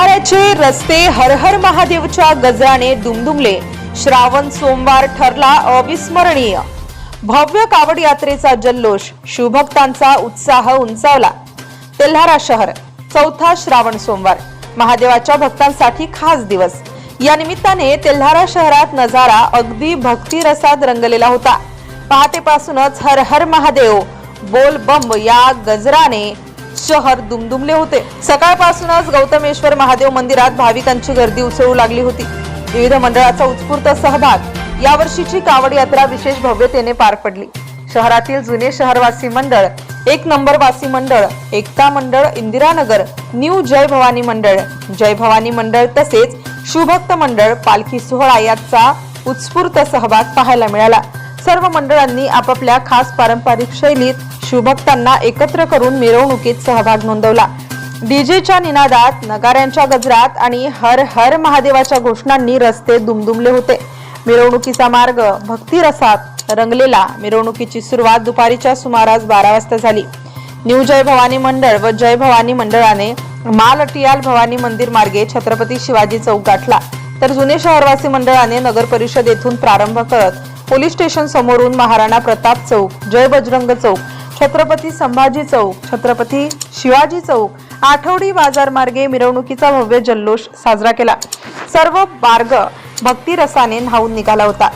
तेल्हाऱ्याचे रस्ते हर हर महादेवच्या गजराने दुमदुमले. श्रावण सोमवार ठरला अविस्मरणीय. भव्य कावड यात्रेचा जल्लोष शिवभक्तांचा उत्साह उंचावला. तेल्हारा शहर चौथा श्रावण सोमवार. महादेवाच्या भक्तांसाठी खास दिवस. या निमित्ताने तेल्हारा शहरात नजारा अगदी भक्ती रसात रंगलेला होता. पहाटेपासूनच हर हर महादेव बोल बंब या गजराने शहर दुमदुमले होते. सकाळपासूनच गौतमेश्वर महादेव मंदिरात भाविकांची गर्दी उसळू लागली होती. विविध मंडळाचा उत्स्फूर्त सहभाग यावर्षीची कावड यात्रा विशेष भव्यतेने पार पडली. शहरातील जुने शहरवासी मंडळ एक नंबर वासी मंडळ एकता मंडळ इंदिरानगर न्यू जय भवानी मंडळ जय भवानी मंडळ तसेच शिवभक्त मंडळ पालखी सोहळा याचा उत्स्फूर्त सहभाग पाहायला मिळाला. सर्व मंडळांनी आपापल्या खास पारंपरिक शैलीत शिवभक्तांना एकत्र करून मिरवणुकीत सहभाग नोंदवला. डीजेच्या निनादात नगाऱ्यांच्या गजरात आणि हर हर महादेवाच्या घोषणांनी रस्ते दुमदुमले होते. मिरवणुकीचा मार्ग भक्तीरसात रंगलेला. मिरवणुकीची सुरुवात दुपारीच्या सुमारास बारा वाजता झाली. न्यू जय भवानी मंडळ व जय भवानी मंडळाने मालटियाल भवानी मंदिर मार्गे छत्रपती शिवाजी चौक गाठला. तर जुने शहरवासी मंडळाने नगर परिषद येथून प्रारंभ करत पोलीस स्टेशन समोरून महाराणा प्रताप चौक जय बजरंग चौक छत्रपती संभाजी चौक छत्रपती शिवाजी चौक आठवडी बाजार मार्गे मिरवणुकीचा भव्य जल्लोष साजरा केला. सर्व मार्ग भक्तिरसाने न्हावून निघाला होता.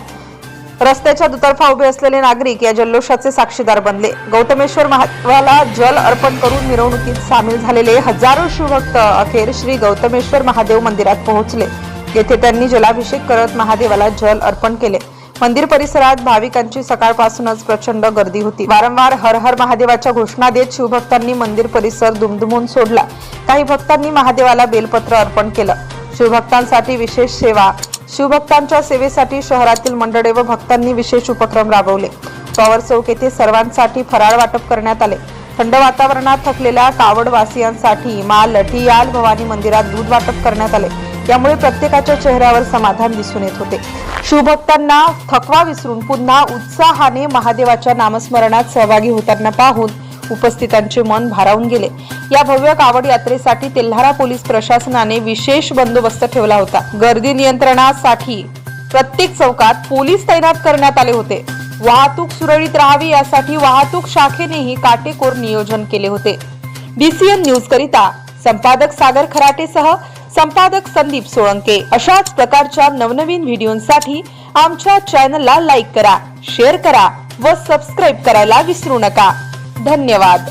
रस्त्याच्या दुतर्फा उभे असलेले नागरिक या जल्लोषाचे साक्षीदार बनले. गौतमेश्वर महादेवाला जल अर्पण करून मिरवणुकीत सामील झालेले हजारो शिवभक्त अखेर श्री गौतमेश्वर महादेव मंदिरात पोहोचले. येथे त्यांनी जलाभिषेक करत महादेवाला जल अर्पण केले. मंदिर परिसरात भाविकांची सकाळपासूनच प्रचंड गर्दी होती. वारंवार हर हर महादेवाच्या घोषणा देत शिवभक्तांनी मंदिर परिसर दुमदुमून सोडला. काही भक्तांनी महादेवाला बेलपत्र अर्पण केलं. शिवभक्तांसाठी विशेष सेवा शिवभक्तांच्या सेवेसाठी शहरातील मंडळे व भक्तांनी विशेष उपक्रम राबवले. पॉवर चौक येथे सर्वांसाठी फराळ वाटप करण्यात आले. थंड वातावरणात थकलेल्या कावडवासियांसाठी मा लठियाल भवानी मंदिरात दूध वाटप करण्यात आले. यामुळे प्रत्येकाच्या चेहऱ्यावर समाधान दिसून येत होते. शिवभक्तांना थकवा विसरून पुन्हा उत्साहाने महादेवाच्या नामस्मरणात सहभागी होताना पाहून उपस्थितांचे मन भारावून गेले. या भव्य कावड यात्रेसाठी तेल्हारा पोलीस प्रशासनाने विशेष बंदोबस्त ठेवला होता. गर्दी नियंत्रणासाठी प्रत्येक चौकात पोलीस तैनात करण्यात आले होते. वाहतूक सुरळीत राहावी यासाठी वाहतूक शाखेनेही काटेकोर नियोजन केले होते. डीसीएन न्यूज करिता संपादक सागर खराटेसह संपादक संदीप सोळंके. अशाच प्रकारच्या नवनवीन व्हिडिओंसाठी आमच्या चॅनलला लाईक करा शेअर करा व सबस्क्राईब करायला विसरू नका. धन्यवाद.